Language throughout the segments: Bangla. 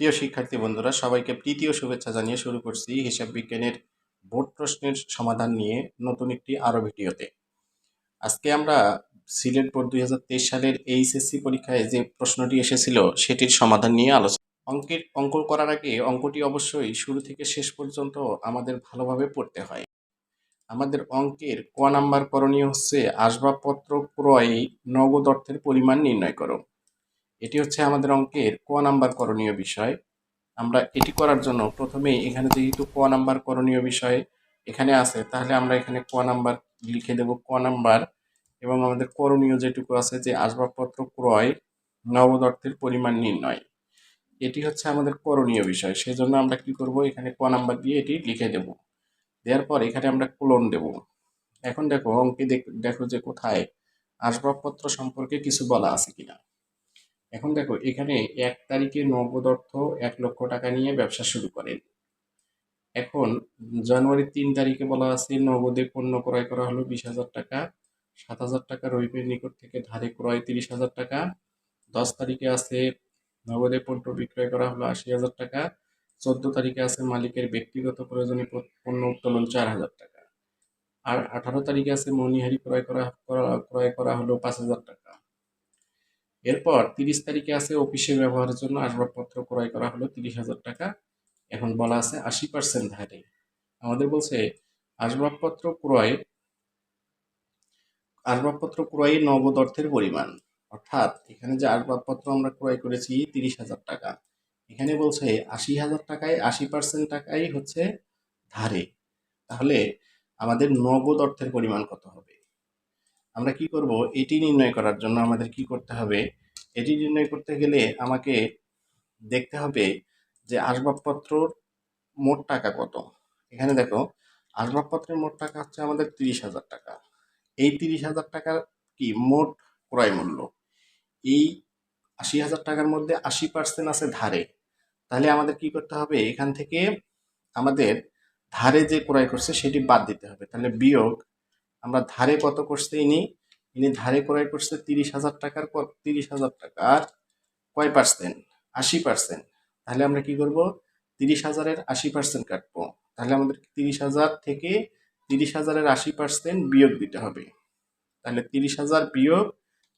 প্রিয় শিক্ষার্থী বন্ধুরা, সবাইকে ও শুভেচ্ছা জানিয়ে শুরু করছি হিসাব বিজ্ঞানের বোর্ড প্রশ্নের সমাধান নিয়ে নতুন একটি আরও ভিডিওতে। আজকে আমরা সিলেট বোর্ড দুই হাজার তেইশ সালের এইচএসসি পরীক্ষায় যে প্রশ্নটি এসেছিল, সেটির সমাধান নিয়ে আলোচনা অঙ্কের অঙ্ক করার আগে অঙ্কটি অবশ্যই শুরু থেকে শেষ পর্যন্ত আমাদের ভালোভাবে পড়তে হয়। আমাদের অঙ্কের ক নাম্বার করণীয় হচ্ছে আসবাবপত্র ক্রয়ে নগদ অর্থের পরিমাণ নির্ণয় করো। এটি হচ্ছে আমাদের অঙ্কের ক নাম্বার করণীয় বিষয়। আমরা এটি করার জন্য প্রথমেই এখানে যেহেতু ক নাম্বার করণীয় বিষয় এখানে আছে, তাহলে আমরা এখানে ক নাম্বার লিখে দেব ক নাম্বার। এবং আমাদের করণীয় যেটুকু আছে যে আসবাবপত্র ক্রয়, নগদ অর্থের পরিমাণ নির্ণয়। এটি হচ্ছে আমাদের করণীয় বিষয়, সেজন্য আমরা কি করব, এখানে ক নাম্বার দিয়ে এটি লিখে দেব। দেওয়ার পর এখানে আমরা কোলন দেব। এখন দেখো অঙ্কে দেখো যে কোথায় আসবাবপত্র সম্পর্কে কিছু বলা আছে কিনা। এখন দেখো, এখানে এক তারিখে নগদ অর্থ এক লক্ষ টাকা নিয়ে ব্যবসা শুরু করেন। এখন জানুয়ারির তিন তারিখে বলা আছে, নগদে পণ্য ক্রয় করা হলো বিশ হাজার টাকা, সাত হাজার টাকা রহিমের নিকট থেকে ধারে ক্রয় তিরিশ হাজার টাকা, দশ তারিখে আছে নগদে পণ্য বিক্রয় করা হলো আশি হাজার টাকা, চোদ্দ তারিখে আছে মালিকের ব্যক্তিগত প্রয়োজনীয় পণ্য উত্তোলন চার হাজার টাকা। আর আঠারো তারিখে আছে মনিহারি ক্রয় করা, করা- ক্রয় করা হলো পাঁচ হাজার টাকা। এরপর তিরিশ তারিখে আছে অফিসে ব্যবহারের জন্য আসবাবপত্র ক্রয় করা হলো তিরিশ হাজার টাকা। এখন বলা আছে আশি পার্সেন্ট ধারে। আমাদের বলছে আসবাবপত্র ক্রয়, আসবাবপত্র ক্রয়ে নগদ অর্থের পরিমাণ। অর্থাৎ এখানে যে আসবাবপত্র আমরা ক্রয় করেছি তিরিশ হাজার টাকা। এখানে বলছে আশি হাজার টাকায় আশি পার্সেন্ট টাকাই হচ্ছে ধারে। তাহলে আমাদের নগদ অর্থের পরিমাণ কত হবে? আমরা কি করব? এটি নির্ণয় করার জন্য আমাদের কি করতে হবে? এটি নির্ণয় করতে গেলে আমাকে দেখতে হবে যে আসবাবপত্রর মোট টাকা কত। এখানে দেখো, আসবাবপত্রের মোট টাকা হচ্ছে আমাদের তিরিশ হাজার টাকা। এই তিরিশ হাজার টাকার কি? মোট ক্রয় মূল্য। এই আশি হাজার টাকার মধ্যে আশি পার্সেন্ট আছে ধারে। তাহলে আমাদের কি করতে হবে? এখান থেকে আমাদের ধারে যে ক্রয় করছে, সেটি বাদ দিতে হবে। তাহলে বিয়োগ আমরা ধারে কত করছে ইনি? ইনি ধারে ক্রয় করছে তিরিশ হাজার টাকার তিরিশ হাজার টাকার কয় পার্সেন্ট আশি পার্সেন্ট তাহলে আমরা কি করব? তিরিশ হাজারের আশি পার্সেন্ট কাটবো। তাহলে আমাদের তিরিশ হাজার থেকে তিরিশ হাজারের আশি পার্সেন্ট বিয়োগ দিতে হবে। তাহলে তিরিশ হাজার বিয়োগ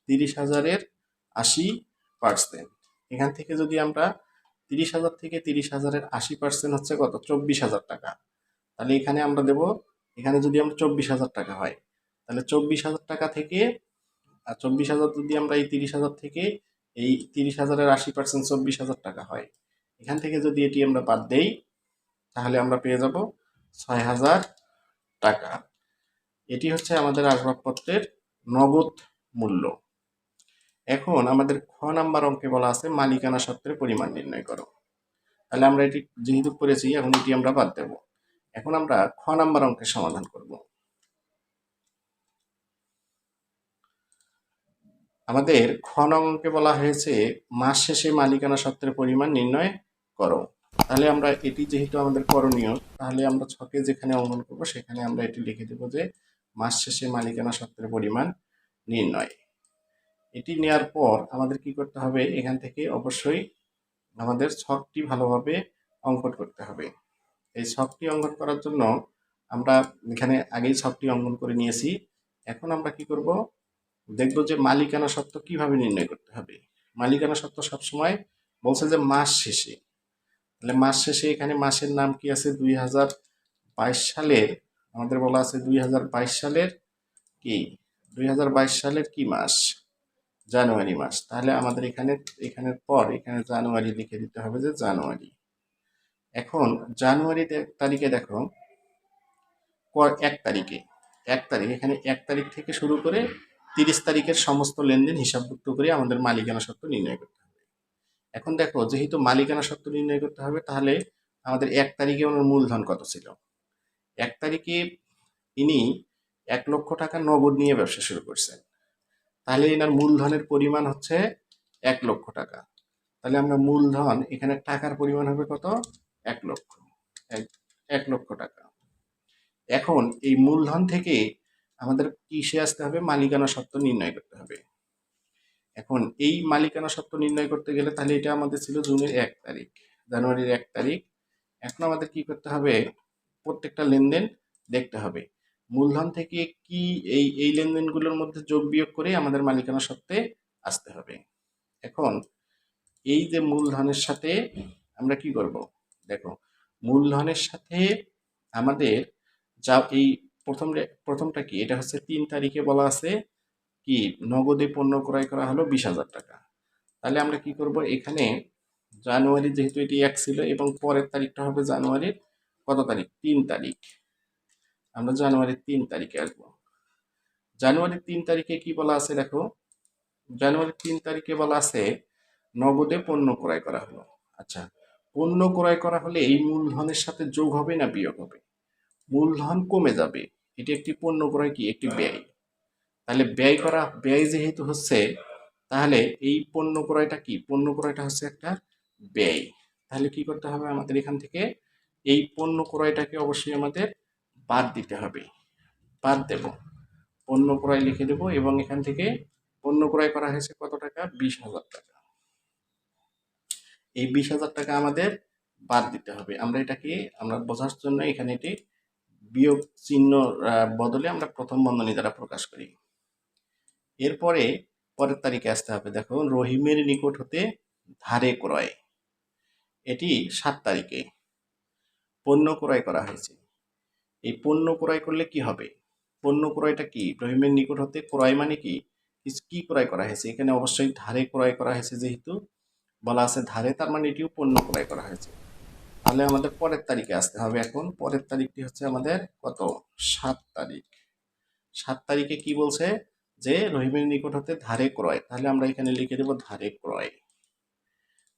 তিরিশ হাজারের আশি পার্সেন্ট এখান থেকে যদি আমরা তিরিশ হাজার থেকে তিরিশ হাজারের আশি পার্সেন্ট হচ্ছে কত? চব্বিশ হাজার টাকা। তাহলে এখানে আমরা দেব এখানে যদি আমরা চব্বিশ হাজার টাকা হয়, তাহলে চব্বিশ হাজার টাকা থেকে, আর চব্বিশ হাজার যদি আমরা এই তিরিশ হাজার থেকে, এই তিরিশ হাজারের আশি পার্সেন্ট চব্বিশ হাজার টাকা হয়, এখান থেকে যদি এটি আমরা বাদ দেই, তাহলে আমরা পেয়ে যাব ছয় হাজার টাকা। এটি হচ্ছে আমাদের আসবাবপত্রের নগদ মূল্য। এখন আমাদের খ নাম্বার অঙ্কে বলা আছে মালিকানা সত্ত্বের পরিমাণ নির্ণয় করো। তাহলে আমরা এটি যেহেতু করেছি, এখন এটি আমরা বাদ দেব। এখন আমরা খ নাম্বার অঙ্কের সমাধান করব। আমাদের খ নং অঙ্কে বলা হয়েছে, মাস শেষে মালিকানা সত্ত্বের পরিমাণ নির্ণয় করো। তাহলে আমরা এটি যেহেতু আমাদের করণীয়, তাহলে আমরা ছকে যেখানে অঙ্কন করব, সেখানে আমরা এটি লিখে দেব যে, মাস শেষে মালিকানা সত্ত্বের পরিমাণ নির্ণয়। এটি নেয়ার পর আমাদের কি করতে হবে? এখান থেকে অবশ্যই আমাদের ছকটি ভালোভাবে অঙ্কন করতে হবে। এই ছকটি অঙ্কন করার জন্য আমরা এখানে আগেই ছকটি অঙ্কন করে নিয়েছি। এখন আমরা কি করব? দেখব যে মালিকানা সত্ত্ব কীভাবে নির্ণয় করতে হবে। মালিকানা সত্ত্ব সবসময় বলছে যে মাস শেষে। তাহলে মাস শেষে এখানে মাসের নাম কি আছে? দুই হাজার বাইশ সালের, আমাদের বলা আছে দুই হাজার বাইশ সালের কি? দুই হাজার বাইশ সালের কি মাস? জানুয়ারি মাস। তাহলে আমাদের এখানে, এখানের পর এখানে জানুয়ারি লিখে দিতে হবে যে জানুয়ারি। এখন জানুয়ারি তারিখে দেখো এক তারিখে। এক তারিখ, এখানে এক তারিখ থেকে শুরু করে তিরিশ তারিখের সমস্ত লেনদেন হিসাবভুক্ত করে আমাদের মালিকানা সত্ত্ব নির্ণয় করতে হবে। এখন দেখো, যেহেতু মালিকানা সত্ত্ব নির্ণয় করতে হবে, তাহলে আমাদের এক তারিখে ওনার মূলধন কত ছিল? এক তারিখে ইনি এক লক্ষ টাকা নগদ নিয়ে ব্যবসা শুরু করছেন। তাহলে এনার মূলধনের পরিমাণ হচ্ছে এক লক্ষ টাকা। তাহলে আমরা মূলধন, এখানে টাকার পরিমাণ হবে কত? এক লক্ষ এক লক্ষ টাকা। এখন এই মূলধন থেকে আমাদের কিসে আসতে হবে? মালিকানা সত্ত্ব নির্ণয় করতে হবে। এখন এই মালিকানা সত্ত্ব নির্ণয় করতে গেলে তাহলে এটা আমাদের ছিল জুনের এক তারিখ, জানুয়ারির এক তারিখ। এখন আমাদের কি করতে হবে? প্রত্যেকটা লেনদেন দেখতে হবে। মূলধন থেকে কি এই এই লেনদেনগুলোর মধ্যে যোগ বিয়োগ করে আমাদের মালিকানা সত্ত্বে আসতে হবে। এখন এই যে মূলধনের সাথে আমরা কি করব? দেখো, মূলধনের সাথে আমাদের যা এই প্রথম প্রথমটা কি? এটা হচ্ছে তিন তারিখে বলা আছে কি? নগদে পণ্য ক্রয় করা হলো বিশ হাজার টাকা। তাহলে আমরা কি করব? এখানে জানুয়ারি যেহেতু এটি এক ছিল এবং পরের তারিখটা হবে জানুয়ারির কত তারিখ? তিন তারিখ। আমরা জানুয়ারির তিন তারিখে আসব। জানুয়ারির তিন তারিখে কি বলা আছে দেখো? জানুয়ারির তিন তারিখে বলা আছে নগদে পণ্য ক্রয় করা হলো। আচ্ছা পণ্য ক্রয় করা হলে এই মূলধনের সাথে যোগ হবে না বিয়োগ হবে? মূলধন কমে যাবে। এটি একটি পণ্য ক্রয় কি? একটি ব্যয়। তাহলে ব্যয় করা, ব্যয় যেহেতু হচ্ছে, তাহলে এই পণ্য ক্রয়টা কি? পণ্য ক্রয়টা হচ্ছে একটা ব্যয়। তাহলে কি করতে হবে আমাদের এখান থেকে? এই পণ্য ক্রয়টাকে অবশ্যই আমাদের বাদ দিতে হবে। বাদ দেব। পণ্য ক্রয় লিখে দেব এবং এখান থেকে পণ্য ক্রয় করা হয়েছে কত টাকা? বিশ হাজার টাকা। এই বিশ হাজার টাকা আমাদের বাদ দিতে হবে। আমরা এটাকে, আমরা বোঝার জন্য এখানে এটি বিয়োগ চিহ্ন বদলে আমরা প্রথম বন্ধনী দ্বারা প্রকাশ করি। এরপরে পরের তারিখে আসতে হবে। দেখো রহিমের নিকট হতে ধারে ক্রয়। এটি সাত তারিখে পণ্য ক্রয় করা হয়েছে। এই পণ্য ক্রয় করলে কি হবে? পণ্য ক্রয়টা কি? রহিমের নিকট হতে ক্রয় মানে কি? কি ক্রয় করা হয়েছে? এখানে অবশ্যই ধারে ক্রয় করা হয়েছে যেহেতু। বলা আছে, ধারে তার মানে এটিও পণ্য ক্রয় করা হয়েছে। তাহলে আমাদের পরের তারিখে আসতে হবে এখন। পরের তারিখটি হচ্ছে আমাদের কত? সাত তারিখ। সাত তারিখে কি বলছে? যে রহিমের নিকট হতে ধারে ক্রয়। তাহলে আমরা এখানে লিখে দেবো ধারে ক্রয়।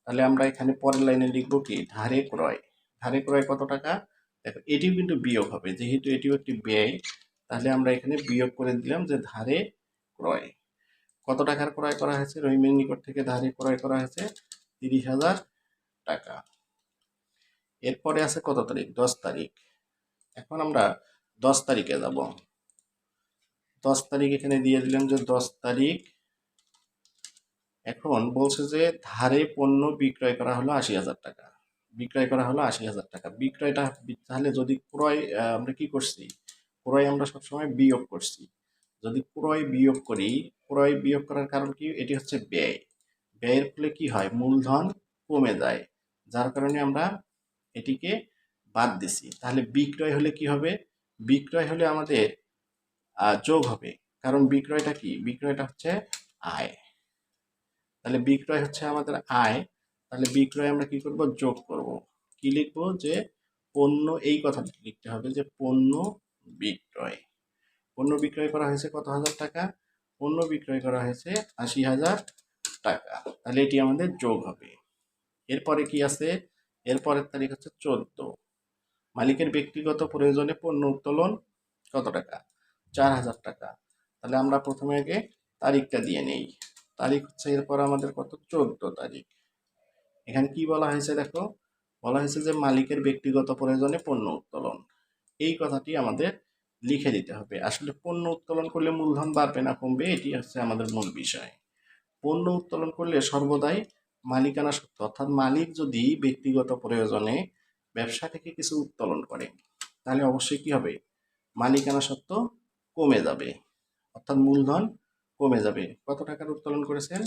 তাহলে আমরা এখানে পরের লাইনে লিখব কি? ধারে ক্রয়। ধারে ক্রয় কত টাকা? দেখো, এটিও কিন্তু বিয়োগ হবে। যেহেতু এটিও একটি ব্যয়, তাহলে আমরা এখানে বিয়োগ করে দিলাম যে ধারে ক্রয়। কত টাকার ক্রয় করা হয়েছে? রহিমের নিকট থেকে ধারে ক্রয় করা হয়েছে তিরিশ হাজার টাকা। এরপরে আছে কত তারিখ? দশ তারিখ। এখন আমরা দশ তারিখে যাব। দশ তারিখ এখানে দিয়ে দিলাম যে দশ তারিখ। এখন বলছে যে ধারে পণ্য বিক্রয় করা হলো আশি হাজার টাকা। বিক্রয় করা হলো আশি হাজার টাকা। বিক্রয়টা তাহলে যদি ক্রয় আমরা কি করছি? ক্রয় আমরা সবসময় বিয়োগ করছি। যদি ক্রয় বিয়োগ করি, ক্রয় বিয়োগ করার কারণ কি? এটি হচ্ছে ব্যয়। ব্যয়ের ফলে কি হয়? মূলধন কমে যায়। যার কারণে আমরা এটিকে বাদ দিছি। তাহলে বিক্রয় হলে কি হবে? বিক্রয় হলে আমাদের যোগ হবে। কারণ বিক্রয়টা কি? বিক্রয়টা হচ্ছে আয়। তাহলে বিক্রয় হচ্ছে আমাদের আয়। তাহলে বিক্রয় আমরা কি করব? যোগ করব। কি লিখব? যে পণ্য, এই কথাটি লিখতে হবে যে পণ্য বিক্রয়। পণ্য বিক্রয় করা হয়েছে কত হাজার টাকা? পণ্য বিক্রয় করা হয়েছে আশি হাজার টাকা। তাহলে এটি আমাদের যোগ হবে। এরপরে কি আছে? এরপরের তারিখ হচ্ছে চোদ্দ। মালিকের ব্যক্তিগত প্রয়োজনে পণ্য উত্তোলন কত টাকা? চার হাজার টাকা। তাহলে আমরা প্রথমে আগে তারিখটা দিয়ে নেই। তারিখ হচ্ছে এরপর আমাদের কত? চোদ্দ তারিখ। এখানে কি বলা হয়েছে দেখো? বলা হয়েছে যে মালিকের ব্যক্তিগত প্রয়োজনে পণ্য উত্তোলন। এই কথাটি আমাদের লিখে দিতে হবে। আসলে পণ্য উত্তোলন করলে মূলধন বাড়বে না, কমবে, এটি হচ্ছে আমাদের মূল বিষয়। পণ্য উত্তোলন করলে সর্বদাই মালিকানা সত্ত্ব অর্থাৎ মালিক যদি ব্যক্তিগত প্রয়োজনে ব্যবসা থেকে কিছু উত্তোলন করে, তাহলে অবশ্যই কি হবে? মালিকানা সত্ত্ব কমে যাবে। অর্থাৎ মূলধন কমে যাবে। কত টাকার উত্তোলন করেছেন?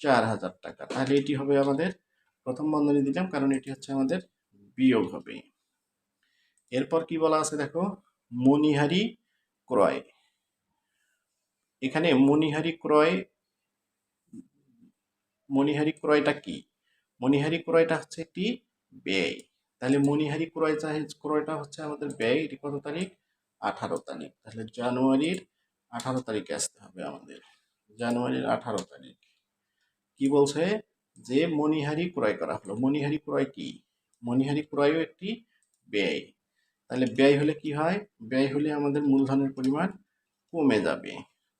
চার হাজার টাকা। তাহলে এটি হবে আমাদের প্রথম বন্ধনী দিলাম, কারণ এটি হচ্ছে আমাদের বিয়োগ হবে। এরপর কি বলা আছে দেখো? মণিহারি ক্রয়। এখানে মণিহারি ক্রয় মণিহারি ক্রয়টা কি? মণিহারি ক্রয়টা হচ্ছে একটি ব্যয়। তাহলে মণিহারি ক্রয় ক্রয়টা হচ্ছে আমাদের ব্যয়, এটি কত তারিখ? আঠারো তারিখ। তাহলে জানুয়ারির আঠারো তারিখে আসতে হবে আমাদের। জানুয়ারির আঠারো তারিখ। কি বলছে? যে মণিহারি ক্রয় করা হলো। মণিহারি ক্রয় কি? মণিহারি ক্রয়ও একটি ব্যয়। তাহলে ব্যয় হলে কি হয়? ব্যয় হলে আমাদের মূলধনের পরিমাণ কমে যাবে।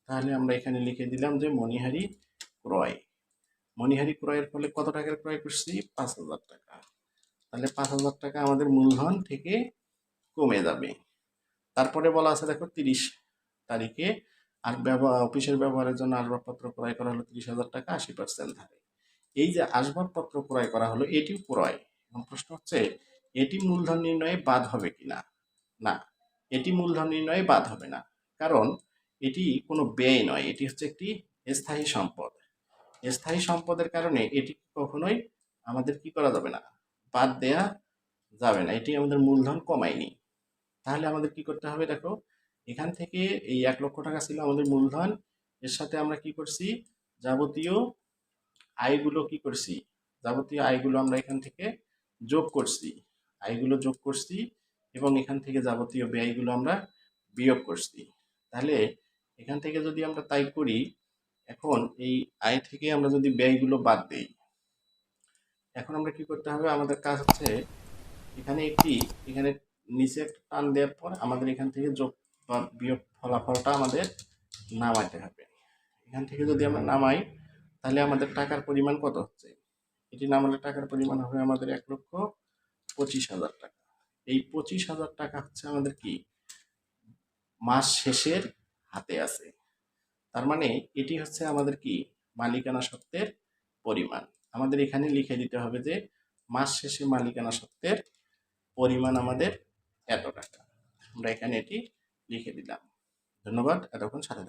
তাহলে আমরা এখানে লিখে দিলাম যে মণিহারি ক্রয়। মণিহারি ক্রয়ের ফলে কত টাকার ক্রয় করছি? পাঁচ হাজার টাকা। তাহলে পাঁচ হাজার টাকা আমাদের মূলধন থেকে কমে যাবে। তারপরে বলা আছে, দেখো, তিরিশ তারিখে আর ব্যবহার অফিসের ব্যবহারের জন্য আসবাবপত্র ক্রয় করা হলো তিরিশ হাজার টাকা, আশি পার্সেন্ট ধারে। এই যে আসবাবপত্র ক্রয় করা হলো, এটিও ক্রয়। এখন প্রশ্ন হচ্ছে, এটি মূলধন নির্ণয়ে বাদ হবে কি না না, এটি মূলধন নির্ণয়ে বাদ হবে না। কারণ এটি কোনো ব্যয় নয়, এটি হচ্ছে একটি স্থায়ী সম্পদ। স্থায়ী সম্পদের কারণে এটি কখনোই আমাদের কি করা যাবে না? বাদ দেয়া যাবে না। এটি আমাদের মূলধন কমায়নি। তাহলে আমাদের কি করতে হবে দেখো, এখান থেকে এই এক লক্ষ টাকা ছিল আমাদের মূলধন। এর সাথে আমরা কি করছি? যাবতীয় আয়গুলো কি করছি? যাবতীয় আয়গুলো আমরা এখান থেকে যোগ করছি। আয়গুলো যোগ করছি এবং এখান থেকে যাবতীয় ব্যয়গুলো আমরা বিয়োগ করছি। তাহলে এখান থেকে যদি আমরা তাই করি এখন এই আয় থেকে আমরা যদি ব্যয়গুলো বাদ দিই, এখন আমরা কি করতে হবে? আমাদের কাজ হচ্ছে এখানে একটি, এখানে নিচে একটা টান দেওয়ার পর আমাদের এখান থেকে যোগ বা বিয়োগ ফলাফলটা আমাদের নামাইতে হবে। এখান থেকে যদি আমরা নামাই, তাহলে আমাদের টাকার পরিমাণ কত হচ্ছে? এটি নামালে টাকার পরিমাণ হবে আমাদের এক লক্ষ পঁচিশ হাজার টাকা। এই পঁচিশ হাজার টাকা হচ্ছে আমাদের কি? মাস শেষের হাতে আছে। তার মানে এটি হচ্ছে আমাদের কি? মালিকানা সত্ত্বের পরিমাণ। আমাদের এখানে লিখে দিতে হবে যে, মাস শেষে মালিকানা সত্ত্বের পরিমাণ আমাদের এত টাকা। আমরা এখানে এটি লিখে দিলাম। ধন্যবাদ। এতক্ষণ সাথে।